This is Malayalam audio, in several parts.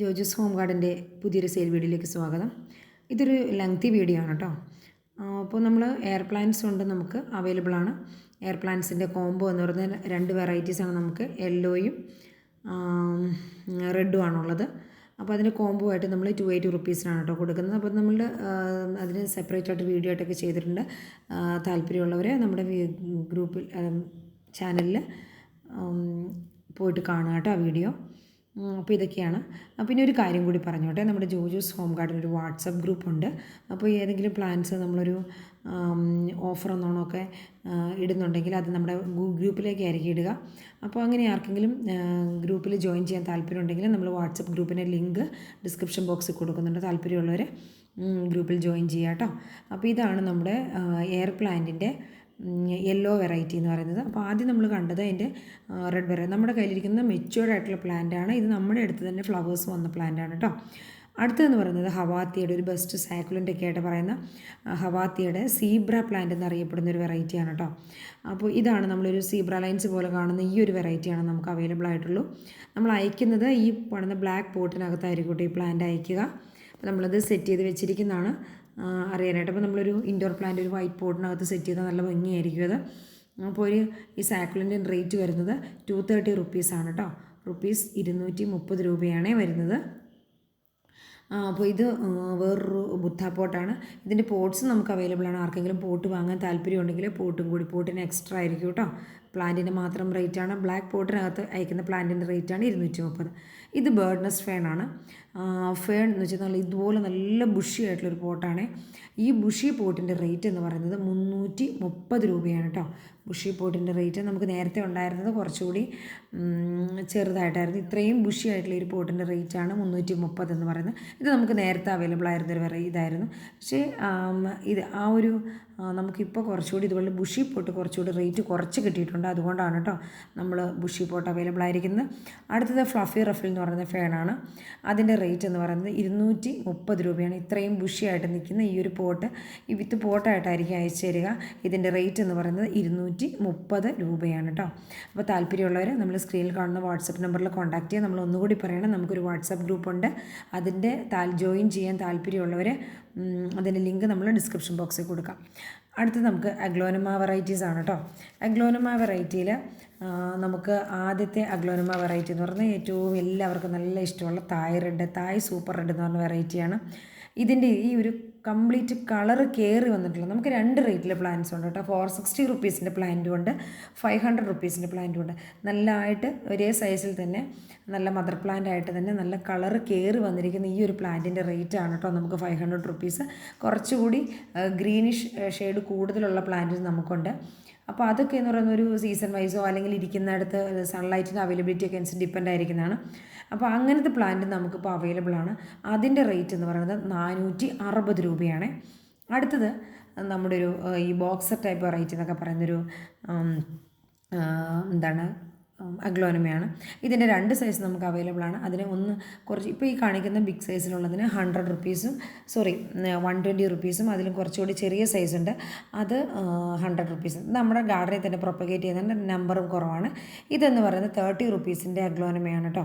ജോജസ് ഹോം ഗാർഡന്റെ പുതിയൊരു സെയിൽ വീഡിയോയിലേക്ക് സ്വാഗതം. ഇതൊരു ലെങ്തി വീഡിയോ ആണ് കേട്ടോ അപ്പോൾ നമ്മൾ എയർ പ്ലാന്റ്സ് ഉണ്ട് നമുക്ക് അവൈലബിൾ ആണ്. എയർ പ്ലാന്റ്സിന്റെ കോംബോ എന്ന് പറയുന്ന രണ്ട് വെറൈറ്റീസാണ് നമുക്ക് യെല്ലോയും റെഡും ആണുള്ളത്. അപ്പോൾ അതിന്റെ കോംബോ ആയിട്ട് നമ്മൾ ടു എയ്റ്റി റുപ്പീസിനാണ് കേട്ടോ കൊടുക്കുന്നത്. അപ്പോൾ നമ്മൾ അതിന് സെപ്പറേറ്റ് ആയിട്ട് വീഡിയോ ആയിട്ടൊക്കെ ചെയ്തിട്ടുണ്ട്. താല്പര്യമുള്ളവരെ നമ്മുടെ ഗ്രൂപ്പിൽ ചാനലിൽ പോയിട്ട് കാണുക കേട്ടോ ആ വീഡിയോ അപ്പോൾ ഇതൊക്കെയാണ്. പിന്നെ ഒരു കാര്യം കൂടി പറഞ്ഞോട്ടെ. നമ്മുടെ ജോജോസ് ഹോം ഗാർഡൻ ഒരു വാട്സപ്പ് ഗ്രൂപ്പ് ഉണ്ട്. അപ്പോൾ ഏതെങ്കിലും പ്ലാൻസ് നമ്മളൊരു ഓഫർ എന്നോണമൊക്കെ ഇടുന്നുണ്ടെങ്കിൽ അത് നമ്മുടെ ഗ്രൂപ്പിലേക്ക് ആയിരിക്കും ഇടുക. അപ്പോൾ അങ്ങനെ ആർക്കെങ്കിലും ഗ്രൂപ്പിൽ ജോയിൻ ചെയ്യാൻ താല്പര്യമുണ്ടെങ്കിൽ നമ്മൾ വാട്സപ്പ് ഗ്രൂപ്പിന്റെ ലിങ്ക് ഡിസ്ക്രിപ്ഷൻ ബോക്സിൽ കൊടുക്കുന്നുണ്ട്. താല്പര്യമുള്ളവർ ഗ്രൂപ്പിൽ ജോയിൻ ചെയ്യുക കേട്ടോ. അപ്പോൾ ഇതാണ് നമ്മുടെ എയർ പ്ലാന്റിന്റെ യെല്ലോ വെറൈറ്റി എന്ന് പറയുന്നത്. അപ്പോൾ ആദ്യം നമ്മൾ കണ്ടത് അതിന്റെ റെഡ് വെറൈറ്റി നമ്മുടെ കയ്യിലിരിക്കുന്ന മെച്യൂർഡ് ആയിട്ടുള്ള പ്ലാന്റ് ആണ്. ഇത് നമ്മുടെ അടുത്ത് തന്നെ ഫ്ലവേഴ്സ് വന്ന പ്ലാന്റ് ആണ് കേട്ടോ അടുത്തതെന്ന് പറയുന്നത് ഹവാത്തിയുടെ ഒരു ബെസ്റ്റ് സാക്കുലന്റ് ഒക്കെ ആയിട്ട് പറയുന്ന ഹവാത്തിയുടെ സീബ്ര പ്ലാന്റ് എന്നറിയപ്പെടുന്ന ഒരു വെറൈറ്റിയാണ് കേട്ടോ അപ്പോൾ ഇതാണ് നമ്മളൊരു സീബ്ര ലൈൻസ് പോലെ കാണുന്ന ഈ ഒരു വെറൈറ്റിയാണ് നമുക്ക് അവൈലബിൾ ആയിട്ടുള്ളൂ. നമ്മൾ അയക്കുന്നത് ഈ പണിന്ന ബ്ലാക്ക് പോട്ടിനകത്തായിരിക്കും കേട്ടോ ഈ പ്ലാന്റ് അയക്കുക. അപ്പോൾ നമ്മളത് സെറ്റ് ചെയ്ത് വെച്ചിരിക്കുന്നതാണ്. അറിയാനായിട്ട്. അപ്പോൾ നമ്മളൊരു ഇൻഡോർ പ്ലാന്റ് ഒരു വൈറ്റ് പോട്ടിനകത്ത് സെറ്റ് ചെയ്താൽ നല്ല ഭംഗിയായിരിക്കും അത്. അപ്പോൾ ഒരു ഈ സാക്കുലിന്റെ റേറ്റ് വരുന്നത് ടു തേർട്ടി റുപ്പീസാണ് കേട്ടോ റുപ്പീസ് ഇരുന്നൂറ്റി മുപ്പത് രൂപയാണേ വരുന്നത്. അപ്പോൾ ഇത് വേറൊരു ബുദ്ധ പോട്ടാണ് ഇതിന്റെ പോട്ട്സ് നമുക്ക് അവൈലബിൾ ആണ്. ആർക്കെങ്കിലും പോട്ട് വാങ്ങാൻ താല്പര്യമുണ്ടെങ്കിൽ പോട്ടും കൂടി പോട്ടിന് എക്സ്ട്രാ ആയിരിക്കും കേട്ടോ പ്ലാന്റിന്റെ മാത്രം റേറ്റാണ് ബ്ലാക്ക് പോട്ടിനകത്ത് അയക്കുന്ന പ്ലാന്റിന്റെ റേറ്റാണ് ഇരുന്നൂറ്റി മുപ്പത് ഇത് ബേർഡ്നസ് ഫാനാണ് ഫേൺ എന്ന് വെച്ചാൽ നല്ല ഇതുപോലെ നല്ല ബുഷി ആയിട്ടുള്ളൊരു പോട്ടാണ്. ഈ ബുഷി പോട്ടിന്റെ റേറ്റ് എന്ന് പറയുന്നത് മുന്നൂറ്റി മുപ്പത് രൂപയാണ് കേട്ടോ ബുഷി പോട്ടിന്റെ റേറ്റ് നമുക്ക് നേരത്തെ ഉണ്ടായിരുന്നത് കുറച്ചുകൂടി ചെറുതായിട്ടായിരുന്നു. ഇത്രയും ബുഷി ആയിട്ടുള്ള ഒരു പോട്ടിന്റെ റേറ്റാണ് മുന്നൂറ്റി മുപ്പത് എന്ന് പറയുന്നത്. ഇത് നമുക്ക് നേരത്തെ അവൈലബിൾ ആയിരുന്ന ഒരു വെറൈ ഇതായിരുന്നു. പക്ഷേ ഇത് ആ ഒരു നമുക്കിപ്പോൾ കുറച്ചുകൂടി ഇതുപോലെ ബുഷി പോട്ട് കുറച്ചുകൂടി റേറ്റ് കുറച്ച് കിട്ടിയിട്ടുണ്ട്. അതുകൊണ്ടാണ് കേട്ടോ നമ്മൾ ബുഷി പോട്ട് അവൈലബിൾ ആയിരിക്കുന്നത്. അടുത്തത് ഫ്ലഫി റഫിൽ എന്ന് പറയുന്ന ഫാനാണ് അതിന്റെ റേറ്റ് എന്ന് പറയുന്നത് ഇരുന്നൂറ്റി മുപ്പത് രൂപയാണ്. ഇത്രയും ബുഷിയായിട്ട് നിൽക്കുന്ന ഈ ഒരു പോട്ട് ഈ വിത്ത് പോട്ടായിട്ടായിരിക്കും അയച്ചു തരിക. ഇതിന്റെ റേറ്റ് എന്ന് പറയുന്നത് ഇരുന്നൂറ്റി മുപ്പത് രൂപയാണ് കേട്ടോ. അപ്പോൾ താല്പര്യമുള്ളവർ നമ്മൾ സ്ക്രീനിൽ കാണുന്ന വാട്സപ്പ് നമ്പറിൽ കോൺടാക്റ്റ് ചെയ്യാം. നമ്മൾ ഒന്നുകൂടി പറയണം നമുക്കൊരു വാട്സപ്പ് ഗ്രൂപ്പുണ്ട്. അതിന്റെ താൽ ജോയിൻ ചെയ്യാൻ താല്പര്യമുള്ളവർ അതിന്റെ ലിങ്ക് നമ്മൾ ഡിസ്ക്രിപ്ഷൻ ബോക്സിൽ കൊടുക്കാം. അടുത്ത് നമുക്ക് അഗ്ലോനമ വെറൈറ്റീസ് ആണ് കേട്ടോ. അഗ്ലോനമ വെറൈറ്റിയിൽ നമുക്ക് ആദ്യത്തെ അഗ്ലോനമ വെറൈറ്റി എന്ന് പറഞ്ഞാൽ ഏറ്റവും എല്ലാവർക്കും നല്ല ഇഷ്ടമുള്ള Thai red Thai super red എന്ന് പറഞ്ഞ വെറൈറ്റിയാണ് ഇതിന്റെ ഈ ഒരു കംപ്ലീറ്റ് കളർ കയറി വന്നിട്ടുള്ള നമുക്ക് രണ്ട് റേറ്റിലെ പ്ലാന്റ്സ് ഉണ്ട് കേട്ടോ. ഫോർ സിക്സ്റ്റി റുപ്പീസിന്റെ പ്ലാന്റും ഉണ്ട്. ഫൈവ് ഹൺഡ്രഡ് റുപ്പീസിന്റെ പ്ലാന്റും ഉണ്ട്. നല്ലതായിട്ട് ഒരേ സൈസിൽ തന്നെ നല്ല മദർ പ്ലാന്റ് ആയിട്ട് തന്നെ നല്ല കളർ കയറി വന്നിരിക്കുന്ന ഈ ഒരു പ്ലാന്റിന്റെ റേറ്റ് ആണ് കേട്ടോ നമുക്ക് ഫൈവ് ഹൺഡ്രഡ് റുപ്പീസ് കുറച്ചുകൂടി ഗ്രീനിഷ് ഷെയ്ഡ് കൂടുതലുള്ള പ്ലാന്റ് നമുക്കുണ്ട്. അപ്പോൾ അതൊക്കെ എന്ന് പറയുന്ന ഒരു സീസൺ വൈസോ അല്ലെങ്കിൽ ഇരിക്കുന്നിടത്ത് സൺലൈറ്റിന്റെ അവൈലബിലിറ്റി ഒക്കെ അനുസരിച്ച് ഡിപ്പെൻഡ് ആയിരിക്കുന്നതാണ്. അപ്പോൾ അങ്ങനത്തെ പ്ലാന്റ് നമുക്കിപ്പോൾ അവൈലബിൾ ആണ്. അതിന്റെ റേറ്റ് എന്ന് പറയുന്നത് നാനൂറ്റി അറുപത് രൂപയാണ്. അടുത്തത് നമ്മുടെ ഒരു ഈ ബോക്സർ ടൈപ്പ് റേറ്റ് എന്നൊക്കെ പറയുന്നൊരു എന്താണ് അഗ്ലോനമയാണ്. ഇതിന്റെ രണ്ട് സൈസ് നമുക്ക് അവൈലബിൾ ആണ്. അതിന് ഒന്ന് കുറച്ച് ഇപ്പോൾ ഈ കാണിക്കുന്ന ബിഗ് സൈസിലുള്ളതിന് ഹൺഡ്രഡ് റുപ്പീസും സോറി വൺ ട്വന്റി റുപ്പീസും അതിലും കുറച്ചുകൂടി ചെറിയ സൈസ് ഉണ്ട്. അത് ഹൺഡ്രഡ് റുപ്പീസ് നമ്മുടെ ഗാർഡനിൽ തന്നെ പ്രൊപ്പഗേറ്റ് ചെയ്യുന്നതിന്റെ നമ്പറും കുറവാണ്. ഇതെന്ന് പറയുന്നത് തേർട്ടി റുപ്പീസിന്റെ അഗ്ലോനമയാണ് കേട്ടോ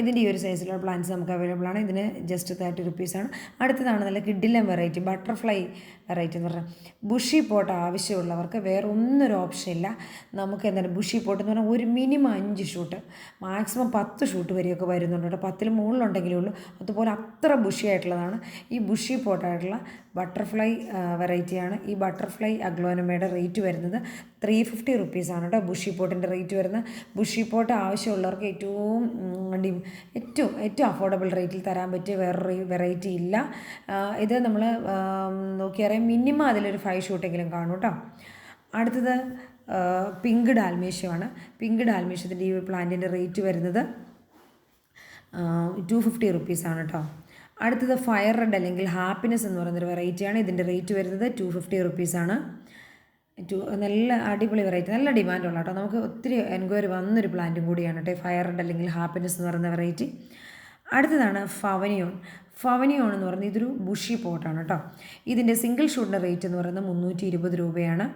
ഇതിന്റെ ഈ ഒരു സൈസിലുള്ള പ്ലാന്റ്സ് നമുക്ക് അവൈലബിൾ ആണ്. ഇതിന് ജസ്റ്റ് തേർട്ടി റുപ്പീസാണ് അടുത്തതാണ് നല്ല കിഡിലം വെറൈറ്റി ബട്ടർഫ്ലൈ വെറൈറ്റി എന്ന് പറഞ്ഞാൽ ബുഷി പോട്ട് ആവശ്യമുള്ളവർക്ക് വേറെ ഒന്നൊരു ഓപ്ഷൻ ഇല്ല. നമുക്ക് എന്താണ് ബുഷി പോട്ട് എന്ന് പറഞ്ഞാൽ ഒരു മിനിമം അഞ്ച് ഷൂട്ട് മാക്സിമം പത്ത് ഷൂട്ട് വരെയൊക്കെ വരുന്നുണ്ട് കേട്ടോ. പത്തിൽ മുകളിലുണ്ടെങ്കിലേ ഉള്ളൂ. അതുപോലെ അത്ര ബുഷി ആയിട്ടുള്ളതാണ്. ഈ ബുഷി പോട്ടായിട്ടുള്ള ബട്ടർഫ്ലൈ വെറൈറ്റിയാണ് ഈ ബട്ടർഫ്ലൈ അഗ്ലോനമയുടെ റേറ്റ് വരുന്നത് ത്രീ ഫിഫ്റ്റി റുപ്പീസാണ് കേട്ടോ ബുഷി പോട്ടിന്റെ റേറ്റ് വരുന്നത്. ബുഷി പോട്ട് ആവശ്യമുള്ളവർക്ക് ഏറ്റവും ഏറ്റവും ഏറ്റവും അഫോർഡബിൾ റേറ്റിൽ തരാൻ പറ്റിയ വേറൊരു വെറൈറ്റി ഇല്ല. ഇത് നമ്മൾ നോക്കിയറിയാം മിനിമം അതിലൊരു ഫൈവ് ഷൂട്ടെങ്കിലും കാണും കേട്ടോ അടുത്തത് പിങ്ക് ഡാൽമേഷ്യമാണ് പിങ്ക് ഡാൽമേഷ്യത്തിന്റെ ഈ പ്ലാന്റിന്റെ റേറ്റ് വരുന്നത് ടു ഫിഫ്റ്റി റുപ്പീസാണ് കേട്ടോ അടുത്തത് ഫയർ റെഡ് അല്ലെങ്കിൽ ഹാപ്പിനെസ് എന്ന് പറയുന്നൊരു വെറൈറ്റിയാണ്. ഇതിന്റെ റേറ്റ് വരുന്നത് ടു ഫിഫ്റ്റി റുപ്പീസാണ് ടു നല്ല അടിപൊളി വെറൈറ്റി നല്ല ഡിമാൻഡുള്ള കേട്ടോ. നമുക്ക് ഒത്തിരി എൻക്വയറി വന്നൊരു പ്ലാന്റും കൂടിയാണ് കേട്ടോ ഫയർ റെഡ് അല്ലെങ്കിൽ ഹാപ്പിനെസ് എന്ന് പറയുന്ന വെറൈറ്റി. അടുത്തതാണ് ഫവനിയോൺ. ഫവനിയോൺ എന്ന് പറയുന്നത് ഇതൊരു ബുഷി പോട്ടാണ് കേട്ടോ. ഇതിന്റെ സിംഗിൾ ഷൂട്ടിന്റെ റേറ്റ് എന്ന് പറയുന്നത് മുന്നൂറ്റി ഇരുപത് രൂപയാണ്.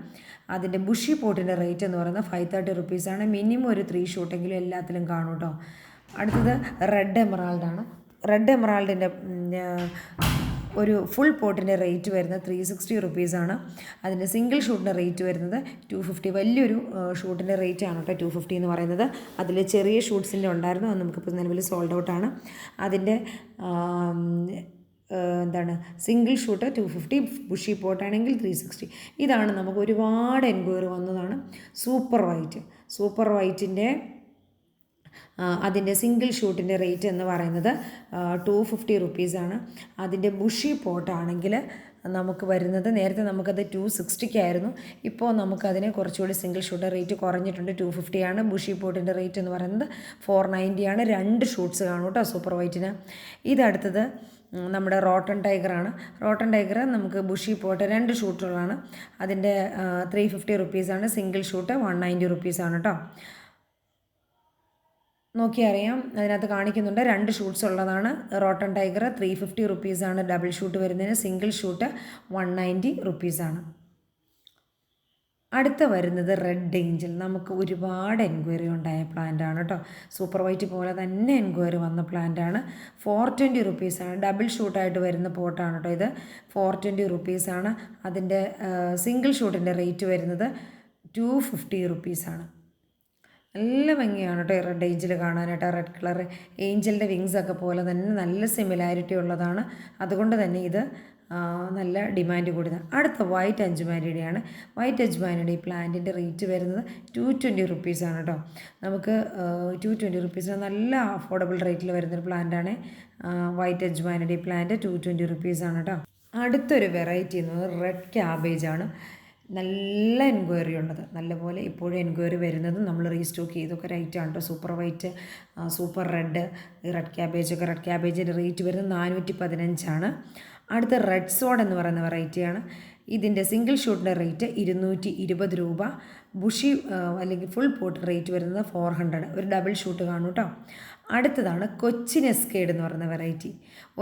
അതിന്റെ ബുഷി പോട്ടിന്റെ റേറ്റ് എന്ന് പറയുന്നത് ഫൈവ് തേർട്ടി റുപ്പീസാണ് മിനിമം ഒരു ത്രീ ഷൂട്ടെങ്കിലും എല്ലാത്തിലും കാണും കേട്ടോ. അടുത്തത് റെഡ് എമറാൾഡാണ്. റെഡ് എമറാൾഡിന്റെ ഒരു ഫുൾ പോട്ടിന്റെ റേറ്റ് വരുന്നത് ത്രീ സിക്സ്റ്റി റുപ്പീസാണ് അതിന്റെ സിംഗിൾ ഷൂട്ടിന്റെ റേറ്റ് വരുന്നത് ടു ഫിഫ്റ്റി വലിയൊരു ഷൂട്ടിന്റെ റേറ്റ് ആണ് കേട്ടോ ടു ഫിഫ്റ്റി എന്ന് പറയുന്നത്. അതിൽ ചെറിയ ഷൂട്ട്സിന്റെ ഉണ്ടായിരുന്നു. അത് നമുക്കിപ്പോൾ നിലവിൽ സോൾഡ് ഔട്ടാണ് അതിന്റെ എന്താണ് single shoot two fifty bushy പോട്ടാണെങ്കിൽ three sixty ഇതാണ് നമുക്ക് ഒരുപാട് എൻക്വയറി വന്നതാണ്. സൂപ്പർ വൈറ്റ് സൂപ്പർ വൈറ്റിന്റെ അതിന്റെ സിംഗിൾ ഷൂട്ടിന്റെ റേറ്റ് എന്ന് പറയുന്നത് ടു ഫിഫ്റ്റി റുപ്പീസാണ് അതിന്റെ ബുഷി പോട്ടാണെങ്കിൽ നമുക്ക് വരുന്നത് നേരത്തെ നമുക്കത് ടു സിക്സ്റ്റിക്കായിരുന്നു ഇപ്പോൾ നമുക്കതിനെ കുറച്ചുകൂടി സിംഗിൾ ഷൂട്ട് റേറ്റ് കുറഞ്ഞിട്ടുണ്ട്. ടു ഫിഫ്റ്റിയാണ് ബുഷി പോട്ടിന്റെ റേറ്റ് എന്ന് പറയുന്നത്. ഫോർ നയന്റിയാണ് രണ്ട് ഷൂട്ട്സ് കാണും കേട്ടോ സൂപ്പർ വൈറ്റിന് ഇതടുത്തത് നമ്മുടെ റോട്ടൺ ടൈഗറാണ് റോട്ടൺ ടൈഗർ നമുക്ക് ബുഷി പോട്ട് രണ്ട് ഷൂട്ടുകളാണ് അതിന്റെ ത്രീ ഫിഫ്റ്റി റുപ്പീസാണ് സിംഗിൾ ഷൂട്ട് വൺ നയന്റി റുപ്പീസാണ് കേട്ടോ. നോക്കിയാൽ അറിയാം അതിനകത്ത് കാണിക്കുന്നുണ്ട് രണ്ട് ഷൂട്ട്സ് ഉള്ളതാണ്. റോട്ടൺ ടൈഗർ ത്രീ ഫിഫ്റ്റി റുപ്പീസാണ് ഡബിൾ ഷൂട്ട് വരുന്നതിന്. സിംഗിൾ ഷൂട്ട് വൺ നയന്റി റുപ്പീസാണ് അടുത്ത വരുന്നത് റെഡ് ഏഞ്ചൽ നമുക്ക് ഒരുപാട് എൻക്വയറി ഉണ്ടായ പ്ലാന്റാണ് കേട്ടോ സൂപ്പർ വൈറ്റ് പോലെ തന്നെ എൻക്വയറി വന്ന പ്ലാന്റാണ് ഫോർ ട്വന്റി റുപ്പീസാണ് ഡബിൾ ഷൂട്ടായിട്ട് വരുന്ന പോട്ടാണ് കേട്ടോ ഇത്. ഫോർ ട്വന്റി റുപ്പീസാണ് അതിന്റെ സിംഗിൾ ഷൂട്ടിന്റെ റേറ്റ് വരുന്നത് ടു ഫിഫ്റ്റി റുപ്പീസാണ് നല്ല ഭംഗിയാണ് കേട്ടോ റെഡ് ഏഞ്ചൽ കാണാനായിട്ട്. റെഡ് കളർ ഏഞ്ചലിന്റെ വിങ്സ് ഒക്കെ പോലെ തന്നെ നല്ല സിമിലാരിറ്റി ഉള്ളതാണ്. അതുകൊണ്ട് തന്നെ ഇത് ആ, നല്ല ഡിമാൻഡ് കൂടുന്നത് അടുത്ത വൈറ്റ് അഞ്ചുമാരിയുടെയാണ്. വൈറ്റ് അജ്മാനിയുടെ ഈ പ്ലാന്റിന്റെ റേറ്റ് വരുന്നത് ടു ട്വന്റി റുപ്പീസാണ് കേട്ടോ നമുക്ക് ടു ട്വന്റി റുപ്പീസിന് നല്ല അഫോർഡബിൾ റേറ്റിൽ വരുന്നൊരു പ്ലാന്റാണ് വൈറ്റ് അജ്മാനിയുടെ ഈ പ്ലാന്റ് ടു ട്വന്റി റുപ്പീസാണ് കേട്ടോ അടുത്തൊരു വെറൈറ്റി എന്ന് പറയുന്നത് റെഡ് ക്യാബേജാണ് നല്ല എൻക്വയറി ഉള്ളത്. നല്ലപോലെ ഇപ്പോഴും എൻക്വയറി വരുന്നത് നമ്മൾ റീസ്റ്റോക്ക് ചെയ്തൊക്കെ റേറ്റ് ആണ് കേട്ടോ super white super red red cabbage ഒക്കെ. റെഡ് ക്യാബേജിന്റെ റേറ്റ് വരുന്നത് നാനൂറ്റി പതിനഞ്ചാണ് അടുത്ത റെഡ് സോഡ് എന്ന് പറയുന്ന വെറൈറ്റിയാണ് ഇതിന്റെ സിംഗിൾ ഷൂട്ടിന്റെ റേറ്റ് ഇരുന്നൂറ്റി ഇരുപത് രൂപ. ബുഷി അല്ലെങ്കിൽ ഫുൾ പോട്ട് റേറ്റ് വരുന്നത് ഫോർ ഹൺഡ്രഡ് ഒരു ഡബിൾ ഷൂട്ട് കാണും കേട്ടോ അടുത്തതാണ് കൊച്ചിൻ എസ്കേഡ് എന്ന് പറയുന്ന വെറൈറ്റി.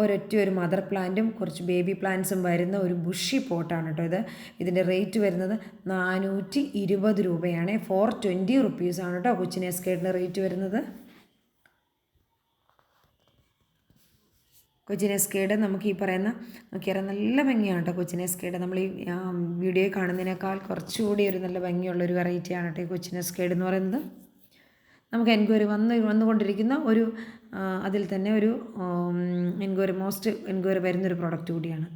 ഒരൊറ്റ ഒരു മദർ പ്ലാന്റും കുറച്ച് ബേബി പ്ലാന്റ്സും വരുന്ന ഒരു ബുഷി പോട്ടാണ് കേട്ടോ ഇത്. ഇതിന്റെ റേറ്റ് വരുന്നത് നാനൂറ്റി ഇരുപത് രൂപയാണ്. ഫോർ ട്വന്റി റുപ്പീസാണ് കേട്ടോ കൊച്ചിൻ എസ്കേഡിന്റെ റേറ്റ് വരുന്നത്. കൊച്ചിൻ എസ്കേഡ് നമുക്ക് ഈ പറയുന്ന നോക്കിയാൽ നല്ല ഭംഗിയാണ് കേട്ടോ കൊച്ചിൻ എസ്കേഡ്. നമ്മൾ ഈ വീഡിയോ കാണുന്നതിനേക്കാൾ കുറച്ചുകൂടി ഒരു നല്ല ഭംഗിയുള്ള ഒരു വെറൈറ്റിയാണ് കേട്ടോ ഈ കൊച്ചിൻ എസ്കേഡ് എന്ന് പറയുന്നത്. നമുക്ക് എൻക്വയറി വന്ന് വന്നുകൊണ്ടിരിക്കുന്ന ഒരു അതിൽ തന്നെ ഒരു എൻക്വയറി മോസ്റ്റ് എൻക്വയറി വരുന്നൊരു പ്രോഡക്റ്റ് കൂടിയാണ്.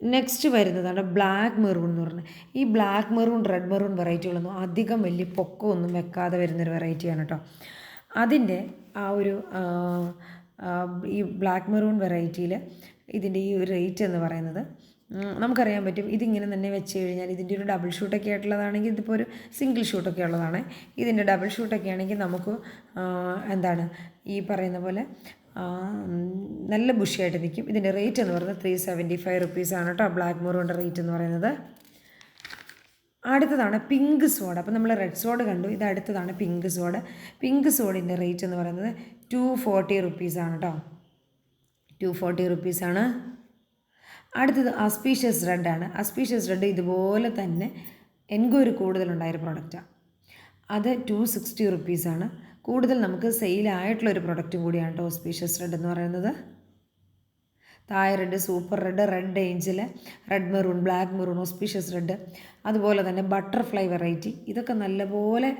നെക്സ്റ്റ് വരുന്നതാണ് ബ്ലാക്ക് മെറൂൺ എന്ന് പറഞ്ഞത് ഈ ബ്ലാക്ക് മെറൂൺ റെഡ് മെറൂൺ വെറൈറ്റികളൊന്നും അധികം വലിയ പൊക്കമൊന്നും വെക്കാതെ വരുന്നൊരു വെറൈറ്റിയാണ് കേട്ടോ അതിന്റെ ആ ഒരു ഈ ബ്ലാക്ക് മെറൂൺ വെറൈറ്റിയിൽ ഇതിന്റെ ഈ റേറ്റ് എന്ന് പറയുന്നത് നമുക്കറിയാൻ പറ്റും. ഇതിങ്ങനെ തന്നെ വെച്ച് കഴിഞ്ഞാൽ ഇതിന്റെ ഒരു ഡബിൾ ഷൂട്ടൊക്കെ ആയിട്ടുള്ളതാണെങ്കിൽ ഇതിപ്പോൾ ഒരു സിംഗിൾ ഷൂട്ടൊക്കെ ഉള്ളതാണ്. ഇതിന്റെ ഡബിൾ ഷൂട്ടൊക്കെ ആണെങ്കിൽ നമുക്ക് എന്താണ് ഈ പറയുന്ന പോലെ നല്ല ബുഷിയായിട്ട് നിൽക്കും. ഇതിന്റെ റേറ്റ് എന്ന് പറയുന്നത് ത്രീ സെവന്റി ഫൈവ് റുപ്പീസാണ് കേട്ടോ ബ്ലാക്ക് മോറുകൊണ്ട് റേറ്റ് എന്ന് പറയുന്നത്. അടുത്തതാണ് പിങ്ക് സോഡ് അപ്പോൾ നമ്മൾ റെഡ് സോഡ് കണ്ടു. ഇത് അടുത്തതാണ് പിങ്ക് സോഡ് പിങ്ക് സോഡിന്റെ റേറ്റ് എന്ന് പറയുന്നത് ടു ഫോർട്ടി റുപ്പീസാണ് കേട്ടോ ടു ഫോർട്ടി റുപ്പീസാണ് അടുത്തത് അസ്പീഷ്യസ് റെഡാണ് അസ്പീഷ്യസ് റെഡ് ഇതുപോലെ തന്നെ എൻക്വയറി കൂടുതലുണ്ടായൊരു പ്രൊഡക്റ്റാണ് അത് ടു സിക്സ്റ്റി റുപ്പീസാണ് കൂടുതൽ നമുക്ക് സെയിലായിട്ടുള്ളൊരു പ്രൊഡക്റ്റും കൂടിയാണ് കേട്ടോ ഓസ്പീഷ്യസ് റെഡ് എന്ന് പറയുന്നത്. Thai red super red red angel red maroon black maroon auspicious red അതുപോലെ തന്നെ ബട്ടർഫ്ലൈ വെറൈറ്റി ഇതൊക്കെ നല്ലപോലെ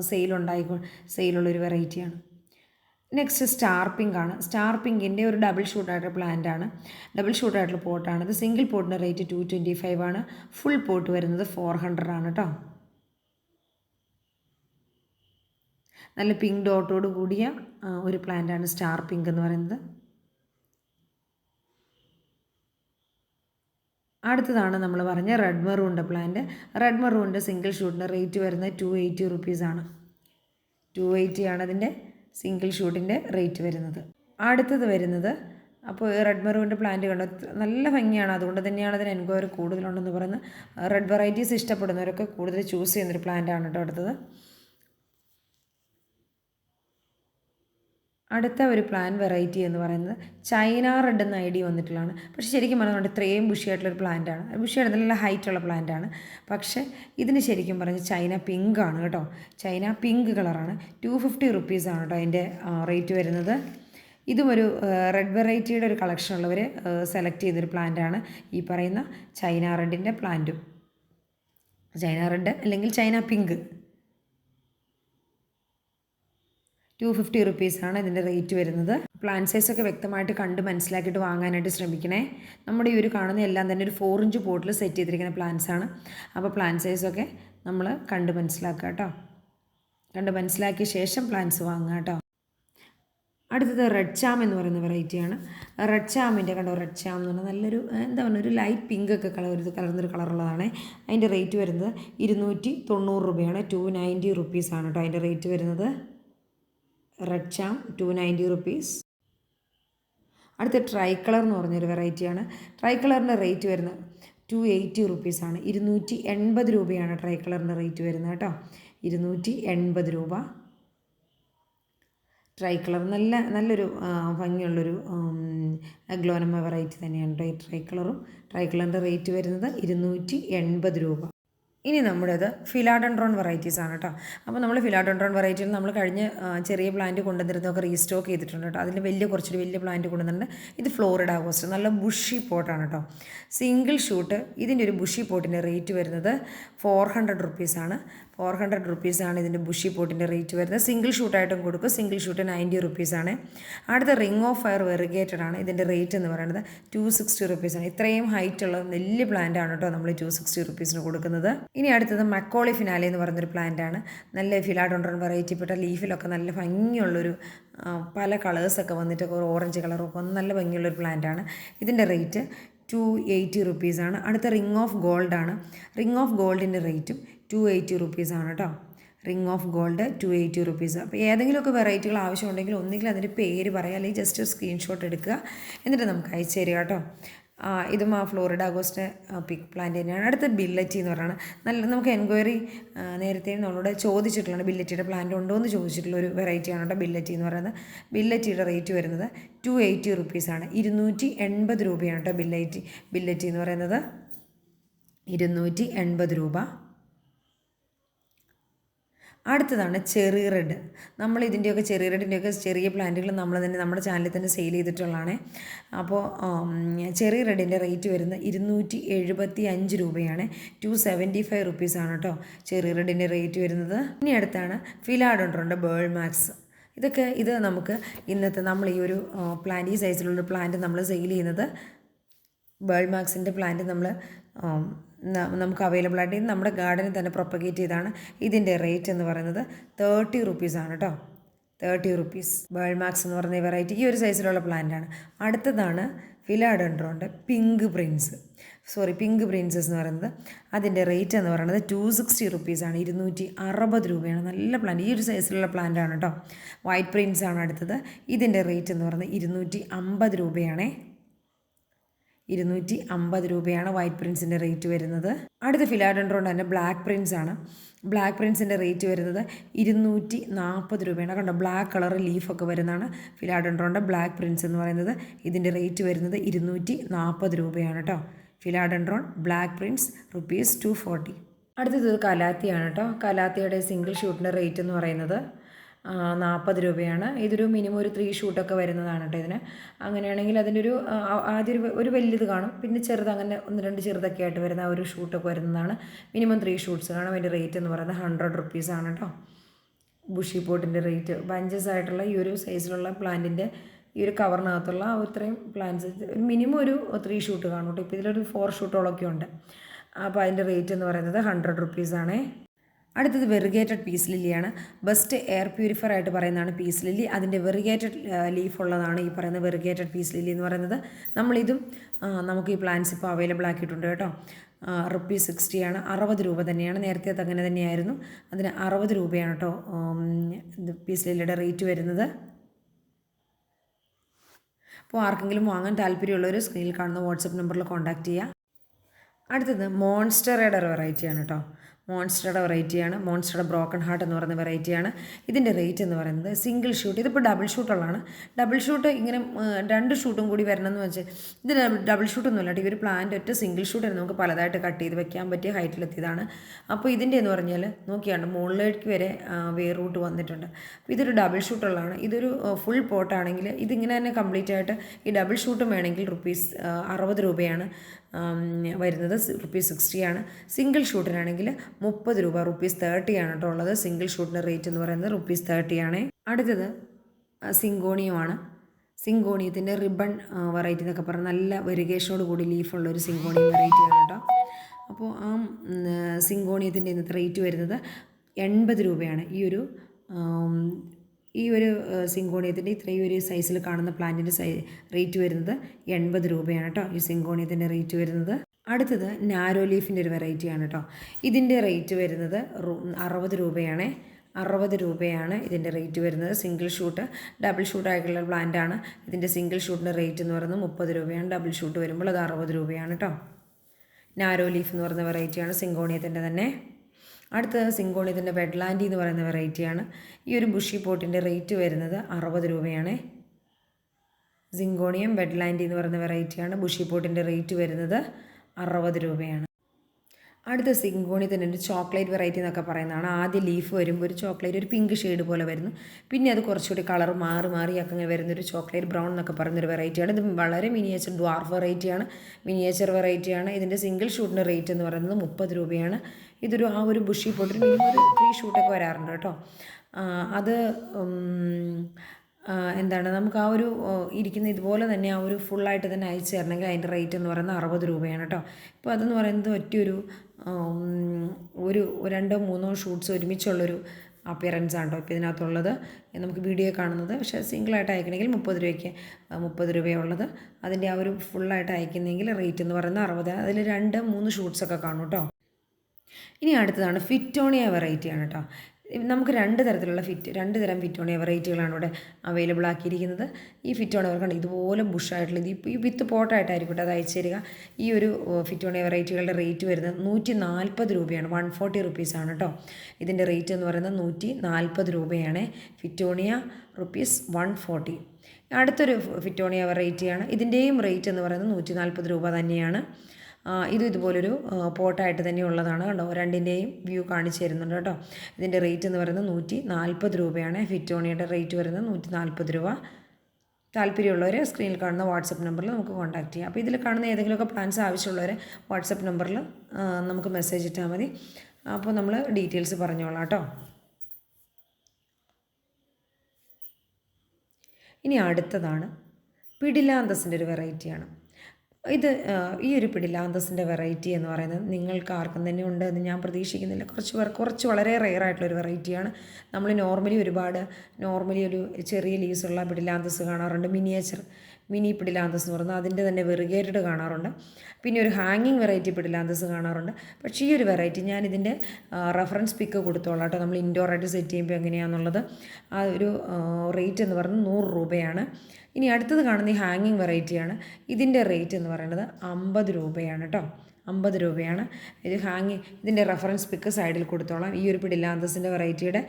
സെയിലുണ്ടായിക്കോ സെയിലുള്ളൊരു വെറൈറ്റിയാണ് നെക്സ്റ്റ് സ്റ്റാർ പിങ്ക് ആണ്. സ്റ്റാർ പിങ്കിന്റെ ഒരു ഡബിൾ ഷൂട്ടായിട്ടുള്ള പ്ലാന്റ് ആണ്. ഡബിൾ ഷൂട്ടായിട്ടുള്ള പോട്ടാണ് ഇത് സിംഗിൾ പോട്ടിന്റെ റേറ്റ് ടു ട്വന്റി ഫൈവ് ആണ്. ഫുൾ പോട്ട് വരുന്നത് ഫോർ ഹൺഡ്രഡ് ആണ് കേട്ടോ നല്ല പിങ്ക് ഡോട്ടോട് കൂടിയ ഒരു പ്ലാന്റ് ആണ് സ്റ്റാർ പിങ്ക് എന്ന് പറയുന്നത്. അടുത്തതാണ് നമ്മൾ പറഞ്ഞ റെഡ് മെറൂണിന്റെ പ്ലാന്റ് റെഡ് മെറൂണിന്റെ സിംഗിൾ ഷൂട്ടിന്റെ റേറ്റ് വരുന്നത് two eighty rupees two eighty ആണ് അതിന്റെ സിംഗിൾ ഷൂട്ടിന്റെ റേറ്റ് വരുന്നത്. അടുത്തത് വരുന്നത് അപ്പോൾ റെഡ് മെറൂവിന്റെ പ്ലാന്റ് കണ്ടോ? നല്ല ഭംഗിയാണ്. അതുകൊണ്ട് തന്നെയാണ് അതിന് എൻക്വയറി കൂടുതലുണ്ടെന്ന് പറയുന്നത്. റെഡ് വെറൈറ്റീസ് ഇഷ്ടപ്പെടുന്നവരൊക്കെ കൂടുതൽ ചൂസ് ചെയ്യുന്നൊരു പ്ലാന്റാണ് കേട്ടോ അടുത്തത്. അടുത്ത ഒരു പ്ലാൻ വെറൈറ്റി എന്ന് പറയുന്നത് ചൈന റെഡ് എന്ന ഐ ഡി വന്നിട്ടുള്ളതാണ്. പക്ഷേ ശരിക്കും പറഞ്ഞാൽ ഇത്രയും ബുഷിയായിട്ടുള്ളൊരു പ്ലാന്റാണ് ബുഷിയായിട്ട് നല്ല ഹൈറ്റുള്ള പ്ലാന്റാണ് പക്ഷേ ഇതിന് ശരിക്കും പറഞ്ഞ് ചൈന പിങ്ക് ആണ് കേട്ടോ. ചൈന പിങ്ക് കളറാണ് ടു ഫിഫ്റ്റി റുപ്പീസാണ് കേട്ടോ അതിന്റെ റേറ്റ് വരുന്നത്. ഇതും ഒരു റെഡ് വെറൈറ്റിയുടെ ഒരു കളക്ഷൻ ഉള്ളവർ സെലക്ട് ചെയ്തൊരു പ്ലാന്റാണ് ഈ പറയുന്ന ചൈന റെഡിന്റെ പ്ലാന്റും ചൈന റെഡ് അല്ലെങ്കിൽ ചൈന പിങ്ക് ടു ഫിഫ്റ്റി റുപ്പീസാണ് ഇതിന്റെ റേറ്റ് വരുന്നത്. പ്ലാൻ സൈസൊക്കെ വ്യക്തമായിട്ട് കണ്ട് മനസ്സിലാക്കിയിട്ട് വാങ്ങാനായിട്ട് ശ്രമിക്കണേ. നമ്മുടെ ഈ ഒരു കാണുന്ന എല്ലാം തന്നെ ഒരു ഫോർ ഇഞ്ച് പോട്ടിൽ സെറ്റ് ചെയ്തിരിക്കുന്ന പ്ലാൻസ് ആണ്. അപ്പോൾ പ്ലാൻ സൈസൊക്കെ നമ്മൾ കണ്ട് മനസ്സിലാക്കുക കേട്ടോ. കണ്ട് മനസ്സിലാക്കിയ ശേഷം പ്ലാൻസ് വാങ്ങുക കേട്ടോ. അടുത്തത് റെഡ് ചാം എന്ന് പറയുന്ന വെറൈറ്റിയാണ് റെഡ് ചാമിന്റെ കണ്ടോ? റെഡ് ചാം എന്ന് പറഞ്ഞാൽ നല്ലൊരു എന്താ പറയുക ഒരു ലൈറ്റ് പിങ്ക് ഒക്കെ കളർ ഒരു കലർന്നൊരു കളറുള്ളതാണ് അതിന്റെ റേറ്റ് വരുന്നത് ഇരുന്നൂറ്റി തൊണ്ണൂറ് രൂപയാണ്. ടു നയന്റി റുപ്പീസാണ് കേട്ടോ അതിന്റെ റേറ്റ് വരുന്നത്. Red charm two ninety rupees അടുത്ത ട്രൈ കളർ എന്ന് പറഞ്ഞൊരു വെറൈറ്റിയാണ് ട്രൈ കളറിന്റെ റേറ്റ് വരുന്നത് ടു എയ്റ്റി റുപ്പീസാണ് ഇരുന്നൂറ്റി എൺപത് രൂപയാണ് ട്രൈ കളറിന്റെ റേറ്റ് വരുന്നത് കേട്ടോ. ഇരുന്നൂറ്റി എൺപത് രൂപ. ട്രൈ കളർ നല്ല നല്ലൊരു ഭംഗിയുള്ളൊരു ഗ്ലോനമ്മ വെറൈറ്റി തന്നെയാണ് കേട്ടോ ട്രൈ കളറും ട്രൈ കളറിന്റെ റേറ്റ് വരുന്നത് ഇരുന്നൂറ്റി എൺപത് രൂപ. ഇനി നമ്മുടേത് ഫിലാഡൻഡ്രോൺ വെറൈറ്റീസ് ആണ് കേട്ടോ അപ്പോൾ നമ്മൾ ഫിലാഡൻഡ്രോൺ വെറൈറ്റിയിൽ നമ്മൾ കഴിഞ്ഞ ചെറിയ പ്ലാന്റ് കൊണ്ടുവന്നിരുന്നതൊക്കെ റീസ്റ്റോക്ക് ചെയ്തിട്ടുണ്ട് കേട്ടോ അതിൽ വലിയ കുറച്ചൊരു വലിയ പ്ലാന്റ് കൊണ്ടുവന്നിട്ടുണ്ട്. ഇത് ഫ്ലോറിഡ ആഗോസ്റ്റ്. നല്ല ബുഷി പോട്ടാണ് കേട്ടോ സിംഗിൾ ഷൂട്ട് ഇതിന്റെ ഒരു ബുഷി പോട്ടിന്റെ റേറ്റ് വരുന്നത് ഫോർ ഹൺഡ്രഡ് റുപ്പീസാണ്. ഫോർ ഹൺഡ്രഡ് റുപ്പീസാണ് ഇതിന്റെ ബുഷി പോട്ടിന്റെ റേറ്റ് വരുന്നത്. സിംഗിൾ ഷൂട്ടായിട്ടും കൊടുക്കും. സിംഗിൾ ഷൂട്ട് നയന്റി റുപ്പീസാണ്. അടുത്ത റിംഗ് ഓഫ് ഫയർ വെറിഗേറ്റഡ് ആണ് ഇതിന്റെ റേറ്റ് എന്ന് പറയുന്നത്. ടു സിക്സ്റ്റി റുപ്പീസാണ്. ഇത്രയും ഹൈറ്റ് ഉള്ള വലിയ പ്ലാന്റ് ആണ് കേട്ടോ നമ്മൾ ടു സിക്സ്റ്റി റുപ്പീസിന് കൊടുക്കുന്നത്. ഇനി അടുത്തത് മക്കോളി ഫിനാലി എന്ന് പറയുന്നൊരു പ്ലാന്റ് ആണ് നല്ല ഫിലാഡോണ്ടൺ വെറൈറ്റിപ്പെട്ട ലീഫിലൊക്കെ നല്ല ഭംഗിയുള്ളൊരു പല കളേഴ്സൊക്കെ വന്നിട്ട് ഓറഞ്ച് കളറൊക്കെ നല്ല ഭംഗിയുള്ളൊരു പ്ലാന്റ് ആണ് ഇതിന്റെ റേറ്റ് ടു എയ്റ്റി റുപ്പീസാണ് അടുത്ത റിംഗ് ഓഫ് ഗോൾഡ് ആണ്. റിംഗ് ഓഫ് ഗോൾഡിന്റെ റേറ്റും ടു എയ്റ്റി റുപ്പീസാണ് കേട്ടോ ring of gold two eighty rupees അപ്പോൾ ഏതെങ്കിലുമൊക്കെ വെറൈറ്റികൾ ആവശ്യമുണ്ടെങ്കിൽ ഒന്നുകിൽ അതിന്റെ പേര് പറയുക അല്ലെങ്കിൽ ജസ്റ്റ് സ്ക്രീൻഷോട്ട് എടുക്കുക. എന്നിട്ട് നമുക്ക് അയച്ചു തരിക കേട്ടോ ഇതും ആ ഫ്ലോറിഡ അഗോസ്റ്റ് പിക് പ്ലാന്റ് തന്നെയാണ്. അടുത്ത ബില്ലറ്റി എന്ന് പറയുന്നത്. നല്ല നമുക്ക് എൻക്വയറി നേരത്തെ നമ്മളോട് ചോദിച്ചിട്ടുള്ളതാണ് ബില്ലറ്റിയുടെ പ്ലാന്റ് ഉണ്ടോ എന്ന് ചോദിച്ചിട്ടുള്ള ഒരു വെറൈറ്റിയാണ് കേട്ടോ ബില്ലറ്റി എന്ന് പറയുന്നത്. ബില്ലറ്റിയുടെ റേറ്റ് വരുന്നത് ടു എയ്റ്റി റുപ്പീസാണ് ഇരുന്നൂറ്റി എൺപത് രൂപയാണ് കേട്ടോ ബില്ലറ്റി ബില്ലറ്റി എന്ന് പറയുന്നത്. ഇരുന്നൂറ്റി എൺപത് രൂപ. അടുത്തതാണ് ചെറി റെഡ്. നമ്മൾ ഇതിന്റെയൊക്കെ ചെറി റെഡിന്റെയൊക്കെ ചെറിയ പ്ലാന്റുകൾ നമ്മൾ തന്നെ നമ്മുടെ ചാനലിൽ തന്നെ സെയിൽ ചെയ്തിട്ടുള്ളതാണ്. അപ്പോൾ ചെറി റെഡിന്റെ റേറ്റ് വരുന്നത് ഇരുന്നൂറ്റി എഴുപത്തി അഞ്ച് രൂപയാണ്. ടു സെവന്റി ഫൈവ് റുപ്പീസാണ് കേട്ടോ ചെറി റെഡിന്റെ റേറ്റ് വരുന്നത്. ഇനി അടുത്താണ് ഫിലാഡോണ്ടറുണ്ട് ബേൾ മാക്സ്. ഇതൊക്കെ ഇത് നമുക്ക് ഇന്നത്തെ നമ്മൾ ഈ ഒരു പ്ലാന്റ് ഈ സൈസിലുള്ള പ്ലാന്റ് നമ്മൾ സെയിൽ ചെയ്യുന്നത്. ബേൾ മാക്സിന്റെ പ്ലാന്റ് നമ്മൾ നമുക്ക് അവൈലബിൾ ആയിട്ട് ഇത് നമ്മുടെ ഗാർഡനിൽ തന്നെ പ്രൊപ്പഗേറ്റ് ചെയ്താണ്. ഇതിന്റെ റേറ്റ് എന്ന് പറയുന്നത് തേർട്ടി റുപ്പീസാണ് കേട്ടോ തേർട്ടി റുപ്പീസ് ബേൾ മാക്സ് എന്ന് പറയുന്ന വെറൈറ്റി ഈ ഒരു സൈസിലുള്ള പ്ലാന്റ് ആണ്. അടുത്തതാണ് ഫിലാഡൻഡ്രോന്റെ pink prince sorry pink princess എന്ന് പറയുന്നത്. അതിന്റെ റേറ്റ് എന്ന് പറയുന്നത് ടു സിക്സ്റ്റി റുപ്പീസാണ് ഇരുന്നൂറ്റി അറുപത് രൂപയാണ്. നല്ല പ്ലാന്റ് ഈ ഒരു സൈസിലുള്ള പ്ലാന്റ് ആണ് കേട്ടോ വൈറ്റ് പ്രിൻസ് ആണ് അടുത്തത്. ഇതിന്റെ റേറ്റ് എന്ന് പറയുന്നത് ഇരുന്നൂറ്റി അമ്പത് രൂപയാണേ. ഇരുന്നൂറ്റി അമ്പത് രൂപയാണ് വൈറ്റ് പ്രിൻസിന്റെ റേറ്റ് വരുന്നത്. അടുത്ത ഫിലാഡൻഡ്രോണ്ട് തന്നെ ബ്ലാക്ക് പ്രിൻസ് ആണ്. ബ്ലാക്ക് പ്രിൻസിന്റെ റേറ്റ് വരുന്നത് ഇരുന്നൂറ്റി നാൽപ്പത് രൂപയാണ്. കണ്ടോ ബ്ലാക്ക് കളർ ലീഫൊക്കെ വരുന്നതാണ് ഫിലാഡൻഡ്രോണ്ട് ബ്ലാക്ക് പ്രിൻസ് എന്ന് പറയുന്നത്. ഇതിന്റെ റേറ്റ് വരുന്നത് ഇരുന്നൂറ്റി നാൽപ്പത് രൂപയാണ് കേട്ടോ philodendron black prince rupees two forty അടുത്തത് കലാത്തിയാണ് കേട്ടോ കലാത്തിയുടെ സിംഗിൾ ഷൂട്ടിന്റെ റേറ്റ് എന്ന് പറയുന്നത് നാൽപ്പത് രൂപയാണ്. ഇതൊരു മിനിമം ഒരു ത്രീ ഷൂട്ടൊക്കെ വരുന്നതാണ് കേട്ടോ ഇതിന്. അങ്ങനെയാണെങ്കിൽ അതിന്റെ ഒരു ആദ്യം ഒരു ഒരു വലിയത് കാണും. പിന്നെ ചെറുത് അങ്ങനെ ഒന്ന് രണ്ട് ചെറുതൊക്കെ ആയിട്ട് വരുന്ന ഒരു ഷൂട്ടൊക്കെ വരുന്നതാണ്. മിനിമം ത്രീ ഷൂട്ട്സ് കാണും അതിന്റെ റേറ്റ് എന്ന് പറയുന്നത് ഹൺഡ്രഡ് റുപ്പീസാണ് കേട്ടോ ബുഷി പോട്ടിന്റെ റേറ്റ് ബഞ്ചസ് ആയിട്ടുള്ള ഈ ഒരു സൈസിലുള്ള പ്ലാന്റിന്റെ ഈ ഒരു കവറിനകത്തുള്ള ഇത്രയും പ്ലാന്റ്സ് മിനിമം ഒരു ത്രീ ഷൂട്ട് കാണും കേട്ടോ ഇപ്പോൾ ഇതിലൊരു ഫോർ ഷൂട്ടോളൊക്കെ ഉണ്ട്. അപ്പോൾ അതിന്റെ റേറ്റ് എന്ന് പറയുന്നത് ഹൺഡ്രഡ് റുപ്പീസാണേ അടുത്തത് വെറുഗേറ്റഡ് പീസ് ലില്ലിയാണ്. ബെസ്റ്റ് എയർ പ്യൂരിഫയർ ആയിട്ട് പറയുന്നതാണ് പീസ് ലില്ലി. അതിന്റെ വെറുഗേറ്റഡ് ലീഫ് ഉള്ളതാണ് ഈ പറയുന്ന വെറുഗേറ്റഡ് പീസ് ലില്ലി എന്ന് പറയുന്നത്. നമ്മളിതും നമുക്ക് ഈ പ്ലാന്റ്സ് ഇപ്പോൾ അവൈലബിൾ ആക്കിയിട്ടുണ്ട് കേട്ടോ. റുപ്പീസ് സിക്സ്റ്റി ആണ്. അറുപത് രൂപ തന്നെയാണ്. നേരത്തെ അത് അങ്ങനെ തന്നെയായിരുന്നു. അതിന് അറുപത് രൂപയാണ് കേട്ടോ പീസ് ലില്ലിയുടെ റേറ്റ് വരുന്നത്. അപ്പോൾ ആർക്കെങ്കിലും വാങ്ങാൻ താല്പര്യമുള്ളവർ സ്ക്രീനിൽ കാണുന്ന വാട്സപ്പ് നമ്പറിൽ കോൺടാക്റ്റ് ചെയ്യുക. അടുത്തത് മോൺസ്റ്ററയുടെ ഒരു വെറൈറ്റിയാണ് കേട്ടോ. മോൺസ്റ്ററുടെ വെറൈറ്റിയാണ്. മോൺസ്റ്ററുടെ ബ്രോക്കൺ ഹാർട്ട് എന്ന് പറയുന്ന വെറൈറ്റിയാണ്. ഇതിന്റെ റേറ്റ് എന്ന് പറയുന്നത് സിംഗിൾ ഷൂട്ട്. ഇതിപ്പോൾ ഡബിൾ ഷൂട്ടുള്ളതാണ്. ഡബിൾ ഷൂട്ട് ഇങ്ങനെ രണ്ട് ഷൂട്ടും കൂടി വരണമെന്ന് വെച്ചാൽ ഇത് ഡബിൾ ഷൂട്ടൊന്നും അല്ല ഈ ഒരു പ്ലാന്റ് ഒറ്റ സിംഗിൾ ഷൂട്ടാണ് നമുക്ക് പലതായിട്ട് കട്ട് ചെയ്ത് വെക്കാൻ പറ്റിയ ഹൈറ്റിലെത്തിയതാണ്. അപ്പോൾ ഇതിന്റെ എന്ന് പറഞ്ഞാൽ നോക്കിയാണ് മുകളിലേക്ക് വരെ വേർ റൂട്ട് വന്നിട്ടുണ്ട്. അപ്പോൾ ഇതൊരു ഡബിൾ ഷൂട്ടുള്ളതാണ്. ഇതൊരു ഫുൾ പോട്ടാണെങ്കിൽ ഇതിങ്ങനെ തന്നെ കംപ്ലീറ്റ് ആയിട്ട് ഈ ഡബിൾ ഷൂട്ടും വേണമെങ്കിൽ റുപ്പീസ് അറുപത് രൂപയാണ്. വരുന്നത് റുപ്പീസ് സിക്സ്റ്റിയാണ്. സിംഗിൾ ഷൂട്ടിനാണെങ്കിൽ മുപ്പത് രൂപ റുപ്പീസ് തേർട്ടിയാണ് കേട്ടോ ഉള്ളത്. സിംഗിൾ ഷൂട്ടിന്റെ റേറ്റ് എന്ന് പറയുന്നത് റുപ്പീസ് തേർട്ടിയാണ്. അടുത്തത് സിങ്കോണിയുമാണ്. സിങ്കോണിയത്തിന്റെ റിബൺ വെറൈറ്റി എന്നൊക്കെ പറഞ്ഞാൽ നല്ല വെരിഗേഷനോട് കൂടി ലീഫുള്ള ഒരു സിങ്കോണിയം വെറൈറ്റിയാണ് കേട്ടോ. അപ്പോൾ ആ സിങ്കോണിയത്തിന്റെ ഇന്നത്തെ റേറ്റ് വരുന്നത് എൺപത് രൂപയാണ്. ഈ ഒരു ഈ ഒരു സിങ്കോണിയത്തിന്റെ ഇത്രയും ഒരു സൈസിൽ കാണുന്ന പ്ലാന്റിന്റെ സൈ റേറ്റ് വരുന്നത് എൺപത് രൂപയാണ് കേട്ടോ ഈ സിങ്കോണിയത്തിന്റെ റേറ്റ് വരുന്നത്. അടുത്തത് നാരോ ലീഫിന്റെ ഒരു വെറൈറ്റിയാണ് കേട്ടോ ഇതിന്റെ റേറ്റ് വരുന്നത് അറുപത് രൂപയാണ്. അറുപത് രൂപയാണ് ഇതിന്റെ റേറ്റ് വരുന്നത്. സിംഗിൾ ഷൂട്ട് ഡബിൾ ഷൂട്ട് ആയിട്ടുള്ള പ്ലാന്റ് ആണ്. ഇതിന്റെ സിംഗിൾ ഷൂട്ടിന്റെ റേറ്റ് എന്ന് പറയുന്നത് മുപ്പത് രൂപയാണ്. ഡബിൾ ഷൂട്ട് വരുമ്പോൾ അത് അറുപത് രൂപയാണ് കേട്ടോ നാരോ ലീഫ് എന്ന് പറയുന്ന വെറൈറ്റിയാണ് സിങ്കോണിയത്തിന്റെ തന്നെ. അടുത്തത് സിങ്കോണിയത്തിന്റെ വെഡ്ലാൻഡി എന്ന് പറയുന്ന വെറൈറ്റിയാണ്. ഈ ഒരു ബുഷി പോട്ടിന്റെ റേറ്റ് വരുന്നത് അറുപത് രൂപയാണ്. സിങ്കോണിയം വെഡ്ലാൻഡി എന്ന് പറയുന്ന വെറൈറ്റിയാണ് ബുഷി പോട്ടിന്റെ റേറ്റ് വരുന്നത് അറുപത് രൂപയാണ്. അടുത്ത സിങ്കോണി തന്നെ ഒരു ചോക്ലേറ്റ് വെറൈറ്റി എന്നൊക്കെ പറയുന്നതാണ്. ആദ്യം ലീഫ് വരുമ്പോൾ ഒരു ചോക്ലേറ്റ് ഒരു പിങ്ക് ഷെയ്ഡ് പോലെ വരുന്നു. പിന്നെ അത് കുറച്ചുകൂടി കളർ മാറി മാറി ഒക്കെ ഇങ്ങനെ വരുന്ന ഒരു ചോക്ലേറ്റ് ബ്രൗൺ എന്നൊക്കെ പറയുന്നൊരു വെറൈറ്റിയാണ് ഇത് വളരെ മിനിയേച്ചർ ഡ്വാർഫ് വെറൈറ്റിയാണ് മിനിയേച്ചർ വെറൈറ്റിയാണ് ഇതിന്റെ സിംഗിൾ ഷൂട്ടിന്റെ റേറ്റ് എന്ന് പറയുന്നത് മുപ്പത് രൂപയാണ്. ഇതൊരു ആ ഒരു ബുഷി മിനിമം ഒരു ത്രീ ഷൂട്ടൊക്കെ വരാറുണ്ട് കേട്ടോ. അത് എന്താണ് നമുക്ക് ആ ഒരു ഇരിക്കുന്ന ഇതുപോലെ തന്നെ ആ ഒരു ഫുള്ളായിട്ട് തന്നെ അയച്ചു തരണമെങ്കിൽ അതിന്റെ റേറ്റ് എന്ന് പറയുന്നത് അറുപത് രൂപയാണ് കേട്ടോ ഇപ്പോൾ അതെന്ന് പറയുന്നത് ഒറ്റയൊരു ഒരു രണ്ടോ മൂന്നോ ഷൂട്ട്സ് ഒരുമിച്ചുള്ളൊരു അപ്പിയറൻസ് ആണ് കേട്ടോ ഇപ്പോൾ ഇതിനകത്തുള്ളത്. നമുക്ക് വീഡിയോ കാണുന്നത്. പക്ഷേ സിംഗിളായിട്ട് അയക്കണമെങ്കിൽ മുപ്പത് രൂപയ്ക്ക് മുപ്പത് രൂപയുള്ളത് അതിന്റെ ആ ഒരു ഫുള്ളായിട്ട് അയക്കുന്നെങ്കിൽ റേറ്റ് എന്ന് പറയുന്നത് അറുപത്. അതിൽ രണ്ട് മൂന്ന് ഷൂട്ട്സൊക്കെ കാണും കേട്ടോ ഇനി അടുത്തതാണ് ഫിറ്റോണിയ വെറൈറ്റിയാണ് കേട്ടോ നമുക്ക് രണ്ട് തരത്തിലുള്ള ഫിറ്റ് രണ്ട് തരം ഫിറ്റോണിയ വെറൈറ്റികളാണ് ഇവിടെ അവൈലബിൾ ആക്കിയിരിക്കുന്നത്. ഈ ഫിറ്റോണിയ അവർക്കുണ്ട് ഇതുപോലെ ബുഷായിട്ടുള്ള ഇത് ഈ വിത്ത് പോട്ടായിട്ടായിരിക്കും അത് അയച്ചു തരിക. ഈ ഒരു ഫിറ്റോണിയ വെറൈറ്റികളുടെ റേറ്റ് വരുന്നത് നൂറ്റി നാൽപ്പത് രൂപയാണ് വൺ ഫോർട്ടി റുപ്പീസാണ് കേട്ടോ ഇതിന്റെ റേറ്റ് എന്ന് പറയുന്നത് നൂറ്റി നാൽപ്പത് രൂപയാണ്. ഫിറ്റോണിയ റുപ്പീസ് വൺ ഫോർട്ടി അടുത്തൊരു ഫിറ്റോണിയ വെറൈറ്റിയാണ്. ഇതിന്റെയും റേറ്റ് എന്ന് പറയുന്നത് നൂറ്റി നാൽപ്പത് രൂപ തന്നെയാണ്. ഇതും ഇതുപോലൊരു പോട്ടായിട്ട് തന്നെ ഉള്ളതാണ് കേട്ടോ രണ്ടിന്റെയും വ്യൂ കാണിച്ചു തരുന്നുണ്ട് കേട്ടോ. ഇതിന്റെ റേറ്റ് എന്ന് പറയുന്നത് നൂറ്റി നാൽപ്പത് രൂപയാണ്. ഫിറ്റോണിയുടെ റേറ്റ് വരുന്നത് നൂറ്റി നാൽപ്പത് രൂപ. താല്പര്യമുള്ളവർ സ്ക്രീനിൽ കാണുന്ന വാട്സപ്പ് നമ്പറിൽ നമുക്ക് കോൺടാക്ട് ചെയ്യാം. അപ്പോൾ ഇതിൽ കാണുന്ന ഏതെങ്കിലുമൊക്കെ പ്ലാൻസ് ആവശ്യമുള്ളവർ വാട്സപ്പ് നമ്പറിൽ നമുക്ക് മെസ്സേജ് ഇട്ടാൽ മതി. അപ്പോൾ നമ്മൾ ഡീറ്റെയിൽസ് പറഞ്ഞോളാം കേട്ടോ. ഇനി അടുത്തതാണ് പിടിലാന്തസിന്റെ ഒരു വെറൈറ്റിയാണ്. ഇത് ഈ ഒരു പിടിലാന്തസിന്റെ വെറൈറ്റി എന്ന് പറയുന്നത് നിങ്ങൾക്ക് ആർക്കും തന്നെ ഉണ്ട് എന്ന് ഞാൻ പ്രതീക്ഷിക്കുന്നില്ല. കുറച്ച് പേർ കുറച്ച് വളരെ റെയർ ആയിട്ടുള്ളൊരു വെറൈറ്റിയാണ് നമ്മൾ നോർമലി ഒരുപാട് നോർമലി ഒരു ചെറിയ ലീവ്സുള്ള പിടിലാന്തസ് കാണാറുണ്ട്. മിനിയേച്ചർ മിനി പിടിലാന്തസ് എന്ന് പറയുന്നത് അതിന്റെ തന്നെ വെറുകേറ്റഡ് കാണാറുണ്ട്. പിന്നെ ഒരു ഹാങ്ങിങ് വെറൈറ്റി പിടിലാന്തസ് കാണാറുണ്ട്. പക്ഷേ ഈ ഒരു വെറൈറ്റി ഞാൻ ഇതിന്റെ റെഫറൻസ് പിക്ക് കൊടുത്തോളാം കേട്ടോ. നമ്മൾ ഇൻഡോർ ആയിട്ട് സെറ്റ് ചെയ്യുമ്പോൾ എങ്ങനെയാണെന്നുള്ളത് ആ ഒരു റേറ്റ് എന്ന് പറയുന്നത് നൂറ് രൂപയാണ്. ഇനി അടുത്തത് കാണുന്ന ഈ ഹാങ്ങിങ് വെറൈറ്റിയാണ് ഇതിന്റെ റേറ്റ് എന്ന് പറയുന്നത് അമ്പത് രൂപയാണ് കേട്ടോ അമ്പത് രൂപയാണ്. ഇത് ഹാങ്ങി ഇതിന്റെ റെഫറൻസ് പിക്ക് സൈഡിൽ കൊടുത്തോളാം. ഈ ഒരു പിടിലാന്തസിന്റെ വെറൈറ്റിയുടെ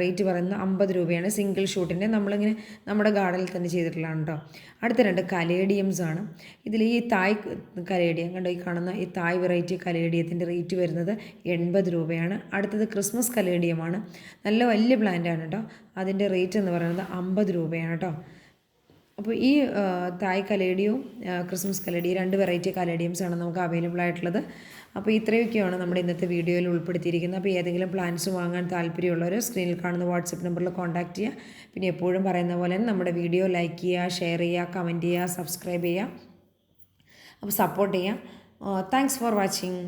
റേറ്റ് പറയുന്നത് അമ്പത് രൂപയാണ്. സിംഗിൾ ഷൂട്ടിന്റെ നമ്മളിങ്ങനെ നമ്മുടെ ഗാർഡനിൽ തന്നെ ചെയ്തിട്ടുള്ളതാണ് കേട്ടോ അടുത്ത രണ്ട് കലേഡിയംസ് ആണ്. ഇതിൽ ഈ തായ് കലേഡിയം കണ്ടോ? ഈ കാണുന്ന ഈ തായ് വെറൈറ്റി കലേഡിയത്തിന്റെ റേറ്റ് വരുന്നത് എൺപത് രൂപയാണ്. അടുത്തത് ക്രിസ്മസ് കലേഡിയമാണ്. നല്ല വലിയ പ്ലാന്റ് ആണ് കേട്ടോ അതിന്റെ റേറ്റ് എന്ന് പറയുന്നത് അമ്പത് രൂപയാണ് കേട്ടോ അപ്പോൾ ഈ തായ് കലേഡിയവും ക്രിസ്മസ് കലേഡി രണ്ട് വെറൈറ്റി കലേഡിയംസ് ആണ് നമുക്ക് അവൈലബിൾ ആയിട്ടുള്ളത്. അപ്പോൾ ഇത്രയൊക്കെയാണ് നമ്മുടെ ഇന്നത്തെ വീഡിയോയിൽ ഉൾപ്പെടുത്തിയിരിക്കുന്നത്. അപ്പോൾ ഏതെങ്കിലും പ്ലാൻസ് വാങ്ങാൻ താല്പര്യമുള്ളവർ സ്ക്രീനിൽ കാണുന്ന വാട്സപ്പ് നമ്പറിൽ കോൺടാക്റ്റ് ചെയ്യുക. പിന്നെ എപ്പോഴും പറയുന്ന പോലെ നമ്മുടെ വീഡിയോ ലൈക്ക് ചെയ്യുക ഷെയർ ചെയ്യുക കമന്റ് ചെയ്യുക സബ്സ്ക്രൈബ് ചെയ്യുക. അപ്പോൾ സപ്പോർട്ട് ചെയ്യുക. Thanks for watching.